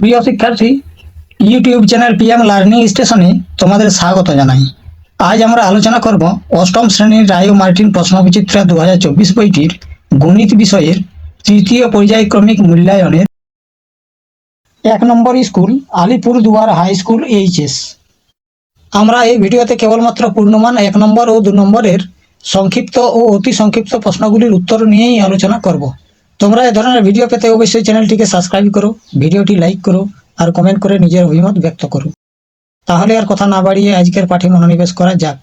প্রিয় শিক্ষার্থী YouTube channel PM learning স্টেশনে তোমাদের স্বাগত জানাই। আজ আমরা আলোচনা করব অষ্টম শ্রেণির রায় মার্টিন প্রশ্নবিচিত্রা দু হাজার চব্বিশ বইটির গণিত বিষয়ের তৃতীয় পর্যায়ক্রমিক মূল্যায়নের। এক নম্বর স্কুল আলিপুর দুয়ার হাই স্কুল এইচএস আমরা এই ভিডিওতে কেবলমাত্র পূর্ণমান এক নম্বর ও দু নম্বরের সংক্ষিপ্ত ও অতি সংক্ষিপ্ত প্রশ্নগুলির উত্তর নিয়েই আলোচনা করব। তোমরা এ ধরনের ভিডিও পেতে অবশ্যই চ্যানেলটিকে সাবস্ক্রাইব করো ভিডিওটি লাইক করো, আর কমেন্ট করে নিজের অভিমত ব্যক্ত করো। তাহলে আর কথা না বাড়িয়ে আজকের পাঠে মনোনিবেশ করা যাক।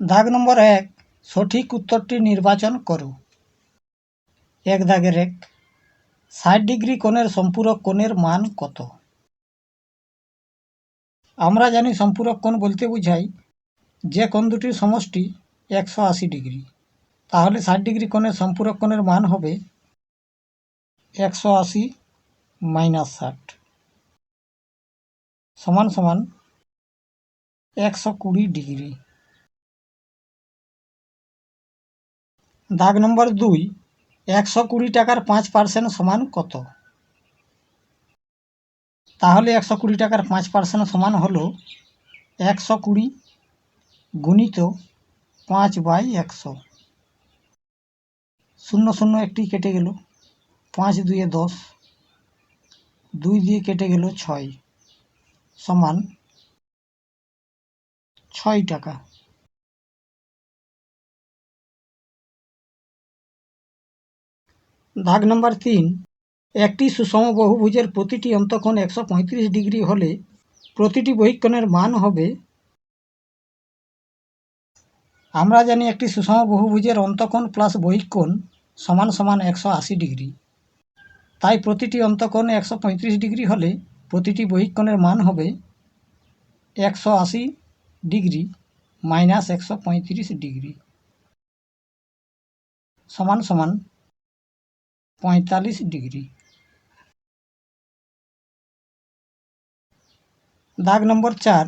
দাগ নম্বর এক, সঠিক উত্তরটি নির্বাচন করো। এক দাগের এক, ষাট ডিগ্রি কোণের সম্পূরক কোণের মান কত? আমরা জানি সম্পূরক কোণ বলতে বোঝাই যে কোণ দুটির সমষ্টি একশো আশি ডিগ্রি। তাহলে ষাট ডিগ্রি কোণের সম্পূরক কোণের মান হবে একশো আশি মাইনাস ষাট। সমান সমান একশো কুড়ি ডিগ্রি। দাগ নম্বর দুই, একশো কুড়ি টাকার পাঁচ পার্সেন্ট সমান কত? তাহলে একশো কুড়ি টাকার পাঁচ পার্সেন্ট সমান হলো একশো কুড়ি গুণিত পাঁচ বাই একশো। শূন্য শূন্য একটি কেটে গেল। পাঁচ দুয়ে দশ। দুই দিয়ে কেটে গেল ছয়। সমান ছয় টাকা। দাগ নম্বর তিন। একটি সুষম বহুভুজের প্রতিটি অন্তঃকোণ একশো পঁয়ত্রিশ ডিগ্রি হলে প্রতিটি বহিকোণের মান হবে। আমরা জানি একটি সুষম বহুভুজের অন্তঃকোণ প্লাস বহিকোণ সমান সমান একশো আশি ডিগ্রি। তাই প্রতিটি অন্তঃকোণ একশো পঁয়ত্রিশ ডিগ্রি হলে প্রতিটি বহিকোণের মান হবে একশো আশি ডিগ্রি মাইনাস একশো পঁয়ত্রিশ ডিগ্রি। সমান সমান পঁয়তাল্লিশ ডিগ্রি। দাগ নম্বর চার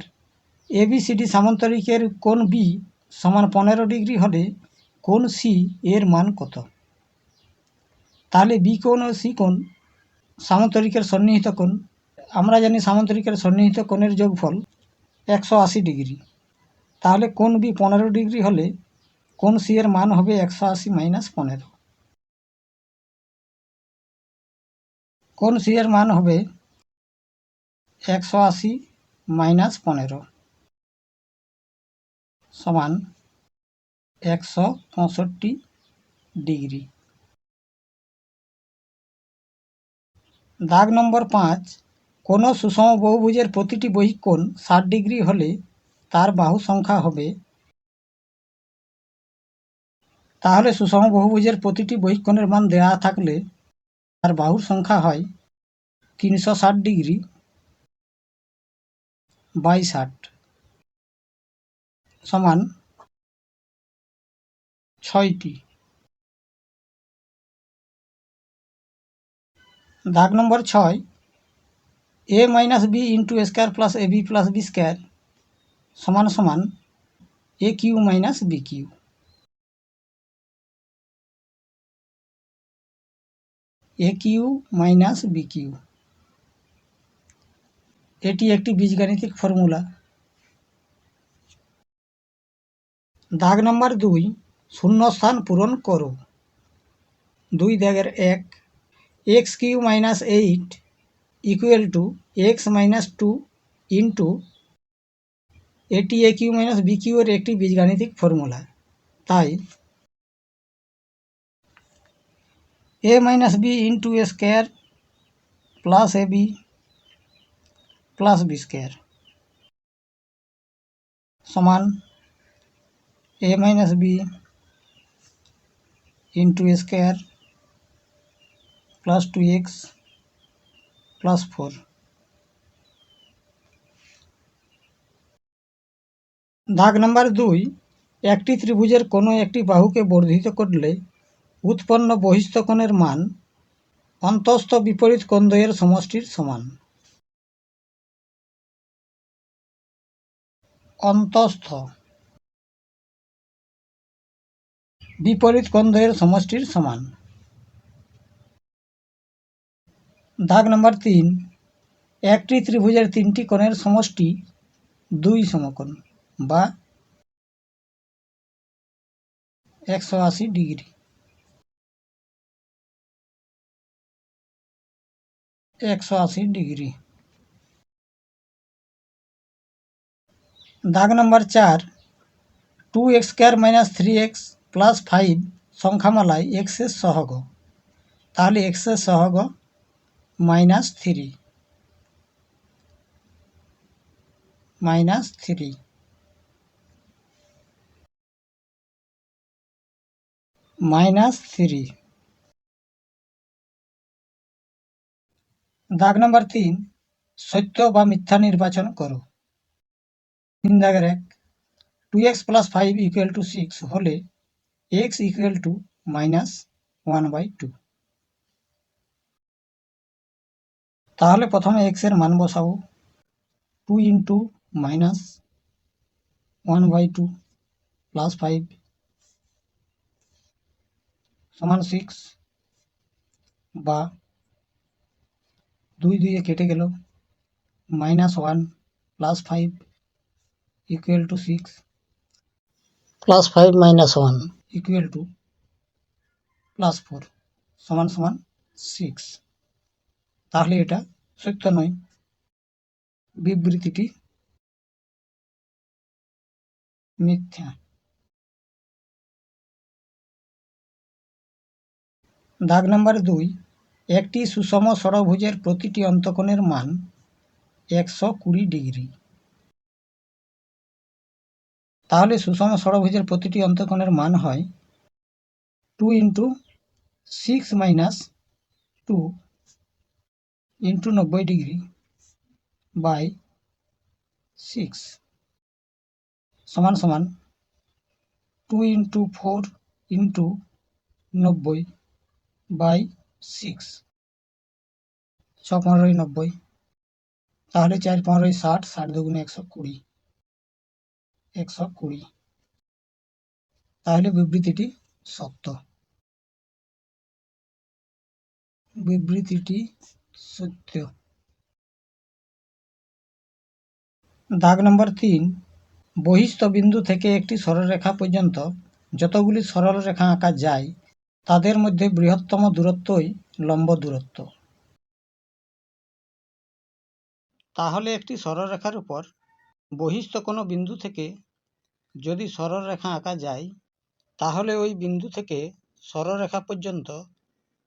এবিসিডি সামান্তরিকের কোণ বি সমান পনেরো ডিগ্রি হলে কোণ সি এর মান কত? তাহলে বি কোণ ও সি সামান্তরিকের সন্নিহিত কোণ। আমরা জানি সামান্তরিকের সন্নিহিত কোণের যোগফল একশো আশি ডিগ্রি। তাহলে কোণ বি পনেরো ডিগ্রি হলে কোণ সি এর মান হবে একশো আশি মাইনাস পনেরো। কোণ সি এর মান হবে একশো আশি মাইনাস পনেরো সমান একশো পঁয়ষট্টি ডিগ্রি। দাগ নম্বর পাঁচ, কোনো সুষম বহুভুজের প্রতিটি বহিকোণ ষাট ডিগ্রি হলে তার বাহু সংখ্যা হবে। তাহলে সুষম বহুভুজের প্রতিটি বহিকোণের মান দেওয়া থাকলে তার বাহুর সংখ্যা হয় তিনশো ষাট ডিগ্রি বাই ষাট সমান ছয়টি। দাগ নম্বর ছয় A minus B into square plus A B plus B square সমান সমান A cube minus B cube A cube minus B cube এটি একটি বীজগাণিতিক ফর্মুলা দাগ নম্বর দুই শূন্যস্থান পূরণ করো। দুই দাগের এক X cube minus eight equal to X minus two into এটি A cube minus B cube এর একটি বীজগাণিতিক ফর্মুলা তাই A minus B into A square plus A B plus B square সমান A minus B into A square plus two X plus four দাগ number দুই, একটি ত্রিভুজের কোনো একটি বাহুকে বর্ধিত করলে উৎপন্ন বহিস্থ কোণের মান অন্তস্থ বিপরীত কোণদ্বয়ের সমষ্টির সমান। অন্তস্থ বিপরীত কোণদ্বয়ের সমষ্টির সমান। দাগ নম্বর তিন, একটি ত্রিভুজের তিনটি কোণের সমষ্টি দুই সমকোণ বা একশো আশি ডিগ্রি। একশো আশি ডিগ্রি। দাগ নম্বর চার, two X square minus three X plus five সংখ্যামালায় এক্সের সহগ। তাহলে এক্সের সহগ minus three minus three minus three দাগ নম্বর তিন সত্য বা মিথ্যা নির্বাচন করো তিন দাগের এক two x plus five equal to six হলে x equal to minus one by two তাহলে প্রথমে এক্সের মান বসাবো। Two into minus one by two plus five সমান সিক্স বা দুই দুইয়ে কেটে গেল minus one plus five equal to six plus five minus one equal to plus four সমান সমান সিক্স তাহলে এটা সত্য নয়। বিবৃতিটি মিথ্যা। দাগ নম্বর দুই, একটি সুষম ষড়ভুজের প্রতিটি অন্তকোণের মান একশো কুড়ি ডিগ্রি। তাহলে সুষম ষড়ভুজের প্রতিটি অন্তকোণের মান হয় two into six minus two. Into নব্বই ডিগ্রি বাই সিক্স সমান সমান টু ইন্টু ফোর ইন্টু নব্বই বাই সিক্স ছ পনেরোই নব্বই, তাহলে চার পনেরোই ষাট ষাট দুগুণে একশো কুড়ি একশো কুড়ি। তাহলে বিবৃতিটি সত্য। বিবৃতিটি সত্য। দাগ নম্বর তিন, বহিস্থ বিন্দু থেকে একটি সরলরেখা পর্যন্ত যতগুলি সরল রেখা আঁকা যায়, তাদের মধ্যে বৃহত্তম দূরত্বই লম্ব দূরত্ব। তাহলে একটি সরলরেখার উপর বহিস্থ কোনো বিন্দু থেকে যদি সরলরেখা আঁকা যায়, তাহলে ওই বিন্দু থেকে সরলরেখা পর্যন্ত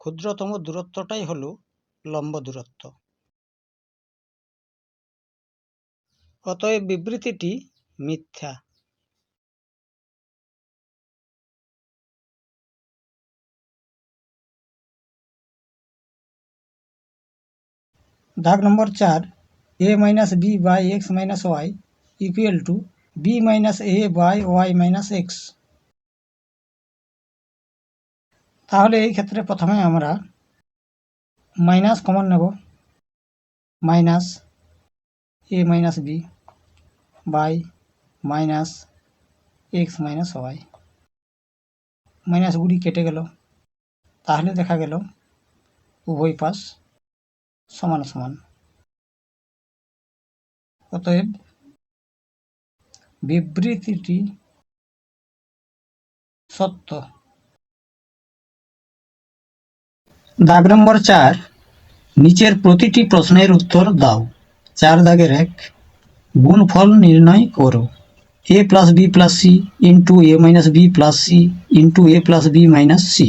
ক্ষুদ্রতম দূরত্বটাই হল লম্ব দূরত্ব অতএব বিবৃতিটি মিথ্যা দাগ নম্বর চার a minus b by x minus y equal to b minus a by y minus x তাহলে এই ক্ষেত্রে প্রথমে আমরা মাইনাস কমন নেব। Minus A minus B by minus X minus Y. মাইনাসগুলি কেটে গেল। তাহলে দেখা গেল উভয় পাশ সমান সমান। অতএব বিবৃতিটি সত্য। দাগ নম্বর চার, নিচের প্রতিটি প্রশ্নের উত্তর দাও। চার দাগের এক, গুণফল নির্ণয় করো। A plus B plus C into A minus B plus C into A plus B minus C.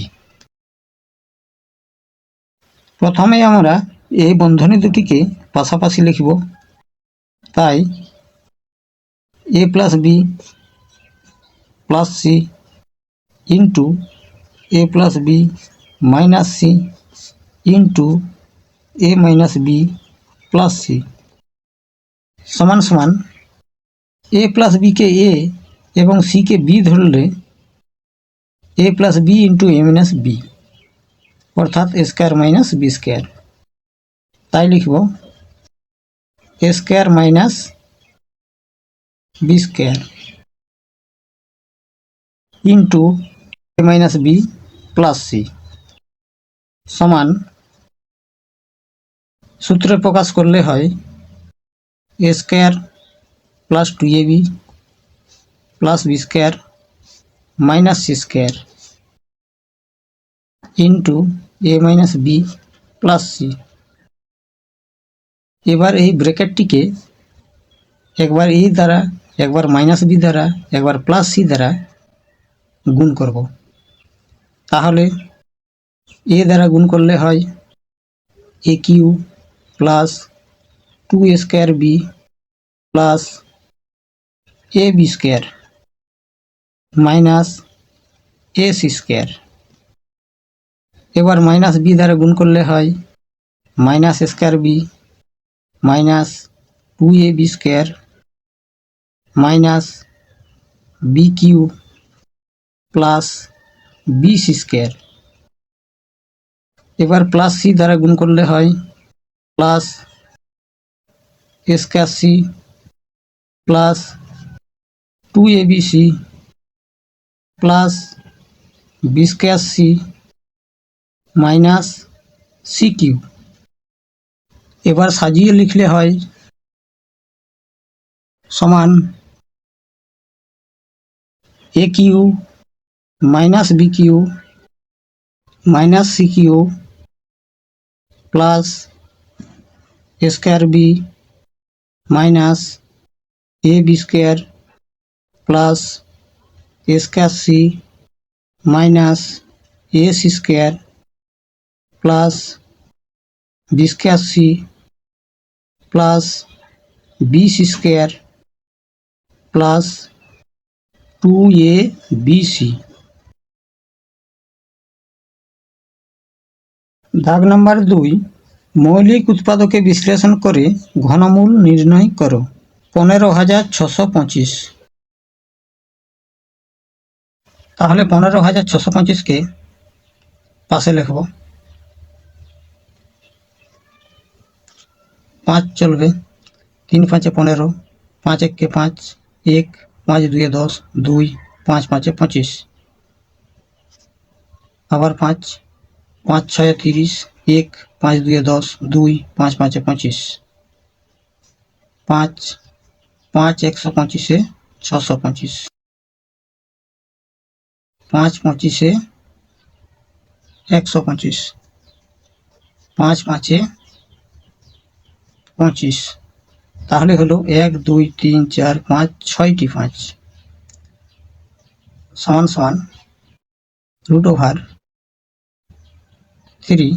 প্রথমে আমরা এই বন্ধনী দুটিকে পাশাপাশি লিখব। তাই A plus B plus C into A plus B minus C into A minus B plus C সমান সমান এ প্লাস বিকে এ এবং সিকে বি ধরলে A plus B into A minus B অর্থাৎ A square minus B square তাই লিখব A square minus B square into A minus B plus C সমান সূত্রে প্রকাশ করলে হয় A square plus two A B plus B square minus C square into A minus B plus C এবার এই ব্র্যাকেটটিকে একবার এই দ্বারা, একবার মাইনাস বি দ্বারা, একবার প্লাস সি দ্বারা গুণ করব। তাহলে এ দ্বারা গুণ করলে হয় A cube plus two square B plus A B square minus A C square এবার মাইনাস বি দ্বারা গুণ করলে হয় minus square B minus two A B square minus B cube plus B C square এবার plus C দ্বারা গুণ করলে হয় plus square C plus two A B C plus B square C minus C এবার সাজিয়ে লিখলে হয় সমান A cube minus B cube minus C cube plus square B minus A B square plus square C minus A C square plus B square C plus B C square plus two A B C দাগ number দুই মৌলিক উৎপাদকে বিশ্লেষণ করে ঘনমূল নির্ণয় করো। পনেরো হাজার ছশো পঁচিশ। তাহলে পনেরো হাজার ছশো পঁচিশকে পাশে লিখব। পাঁচ চলবে। তিন পাঁচে পনেরো, পাঁচ এককে পাঁচ, এক, পাঁচ দুয়ে দশ, দুই, পাঁচ পাঁচে পঁচিশ। আবার পাঁচ পাঁচ ছয় তিরিশ এক, পাঁচ, দুয়ে দশ, দুই, পাঁচ, পাঁচে পঁচিশ। পাঁচ পাঁচ, একশো পঁচিশে ছশো পঁচিশ। পাঁচ, পঁচিশে একশো পঁচিশ। পাঁচ, পাঁচে পঁচিশ। তাহলে হলো এক, দুই, তিন, চার, পাঁচ, ছয়টি পাঁচ। সমান সমান। Root over three.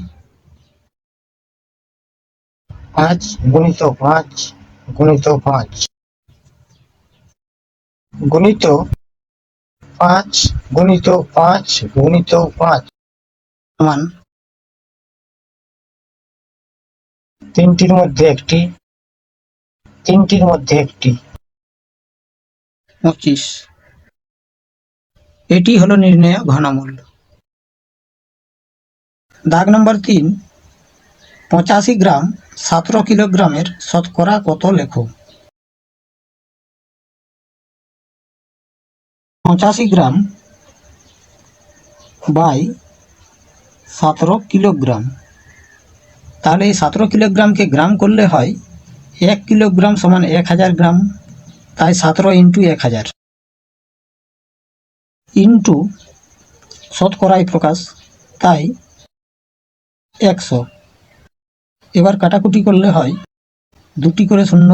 পাঁচ গুণিত পাঁচ গুণিত পাঁচ। গুণিত পাঁচ গুণিত পাঁচ গুণিত পাঁচ। সমান। তিনটির মধ্যে একটি। তিনটির মধ্যে একটি। পঁচিশ। এটি হলো নির্ণয় ঘনমূল। দাগ নম্বর তিন। পঁচাশি গ্রাম, সতেরো কিলোগ্রামের শতকরা কত লেখো পঁচাশি গ্রাম বাই সতেরো কিলোগ্রাম। তাহলে এই সতেরো কিলোগ্রামকে গ্রাম করলে হয় এক কিলোগ্রাম সমান এক হাজার গ্রাম, তাই সতেরো ইন্টু এক হাজার। ইন্টু শতকরাই প্রকাশ, তাই একশো। এবার কাটাকুটি করলে হয়। দুটি করে শূন্য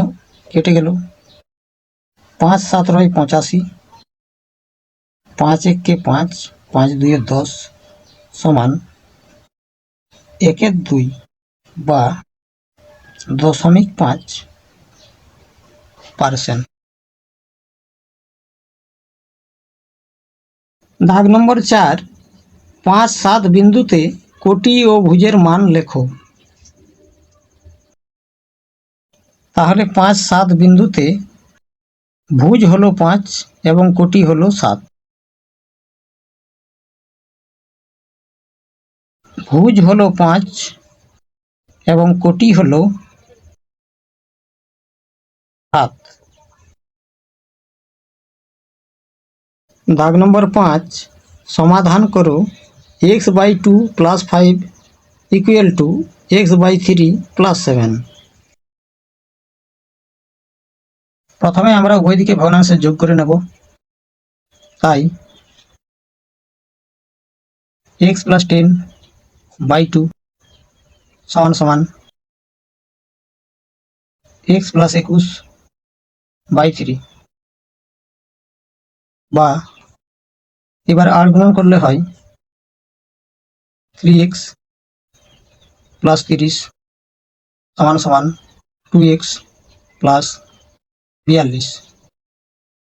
কেটে গেল। পাঁচ সতেরোয় পঁচাশি। পাঁচ এককে পাঁচ পাঁচ দুয়ে দশ সমান একের দুই বা দশমিক পাঁচ পার্সেন্ট। দাগ নম্বর চার, পাঁচ সাত বিন্দুতে কোটি ও ভুজের মান লেখো। তাহলে পাঁচ সাত বিন্দুতে ভুজ হলো পাঁচ এবং কোটি হলো সাত। ভুজ হলো পাঁচ এবং কোটি হলো সাত। দাগ নম্বর পাঁচ, সমাধান করো X by two plus five equal to X by three plus seven প্রথমে আমরা উভয় দিকে ভগ্নাংশে যোগ করে নেব। তাই X plus ten by two সমান সমান এক্স প্লাস একুশ বাই থ্রি বা এবার আর গুণন করলে হয় থ্রি এক্স প্লাস তিরিশ সমান সমান টু এক্স প্লাস বিয়াল্লিশ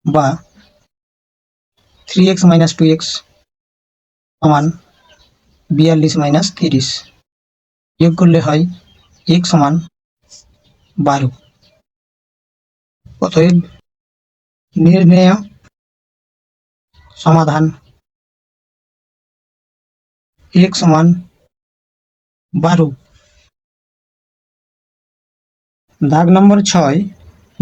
বা three X minus two X সমান বিয়াল্লিশ মাইনাস তিরিশ যোগ করলে হয় এক সমান বারো। অতএব নির্ণেয় সমাধান এক সমান বারো। দাগ নম্বর ছয়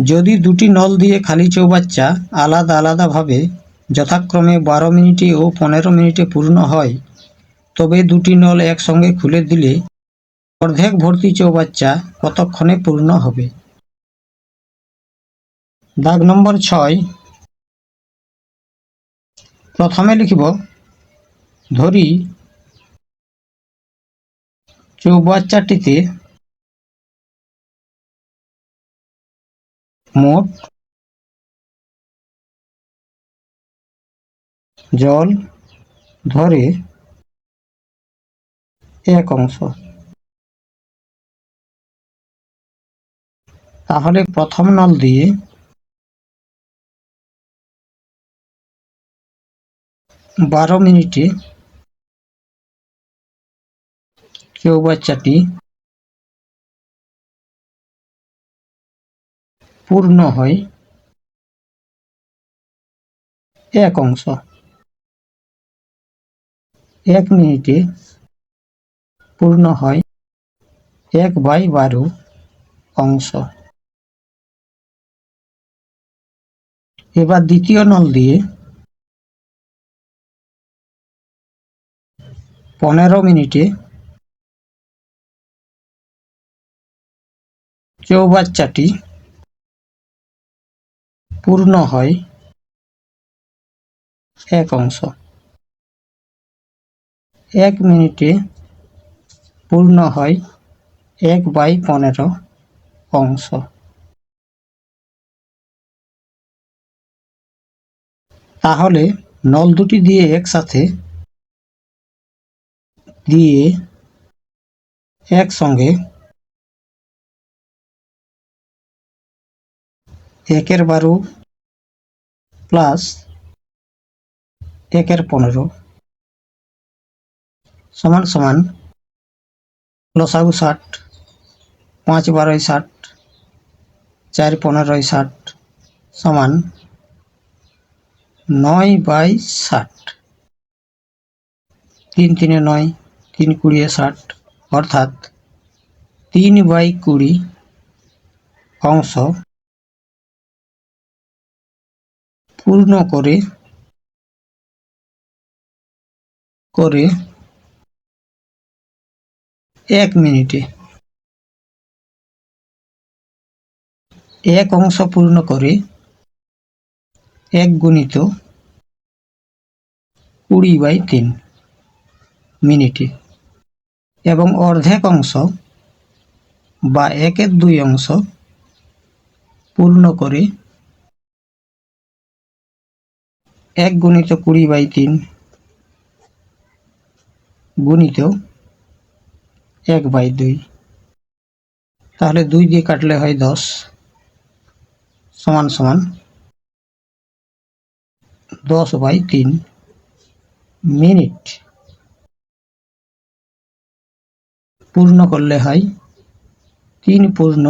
যদি দুটি নল দিয়ে খালি চৌবাচ্চা আলাদা আলাদাভাবে যথাক্রমে বারো মিনিটে ও পনেরো মিনিটে পূর্ণ হয়, তবে দুটি নল একসঙ্গে খুলে দিলে অর্ধেক ভর্তি চৌবাচ্চা কতক্ষণে পূর্ণ হবে? দাগ নম্বর ছয়। প্রথমে লিখিব, ধরি, চৌবাচ্চাটিতে মোট জল ধরে এক অংশ। তাহলে প্রথম নল দিয়ে বারো মিনিটে চৌবাচ্চাটি পূর্ণ হয়। এক অংশ। এক মিনিটে পূর্ণ হয়। এক বাই বারো অংশ। এবার দ্বিতীয় নল দিয়ে পনেরো মিনিটে চৌবাচ্চাটি পূর্ণ হয়। এক অংশ। এক মিনিটে পূর্ণ হয় এক বাই পনেরো অংশ। তাহলে নল দুটি দিয়ে একসাথে দিয়ে একসঙ্গে একের বারো প্লাস একের পনেরো সমান সমান লসাগু ষাট, পাঁচ বারোয় ষাট, চার পনেরোয় ষাট সমান নয় বাই ষাট। তিন তিনে নয়, তিন কুড়িয়ে ষাট, অর্থাৎ তিন বাই কুড়ি অংশ পূর্ণ করে করে এক মিনিটে। এক অংশ পূর্ণ করে, এক গুণিত কুড়ি বাই তিন মিনিটে এবং অর্ধেক অংশ বা একের দুই অংশ পূর্ণ করে এক গুণিত কুড়ি বাই তিন। গুণিত এক বাই দুই। তাহলে দুই দিয়ে কাটলে হয় দশ। সমান সমান দশ বাই তিন। মিনিট পূর্ণ করলে হয় তিন পূর্ণ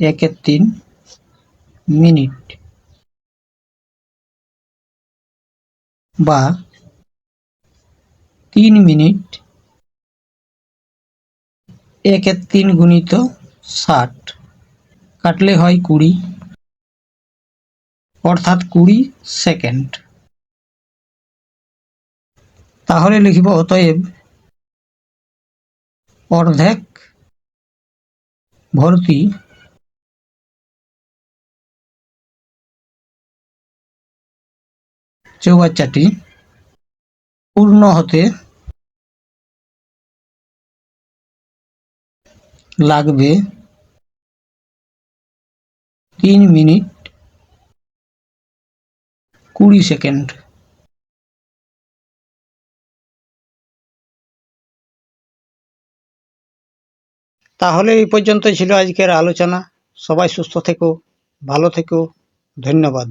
একের তিন। মিনিট। বা তিন মিনিট একের তিন গুণিত ষাট। কাটলে হয় কুড়ি। অর্থাৎ কুড়ি সেকেন্ড। তাহলে লিখিব অতএব অর্ধেক ভর্তি চৌবাচ্চাটি পূর্ণ হতে লাগবে তিন মিনিট কুড়ি সেকেন্ড। তাহলে এই পর্যন্ত ছিল আজকের আলোচনা। সবাই সুস্থ থেকো, ভালো থেকো। ধন্যবাদ।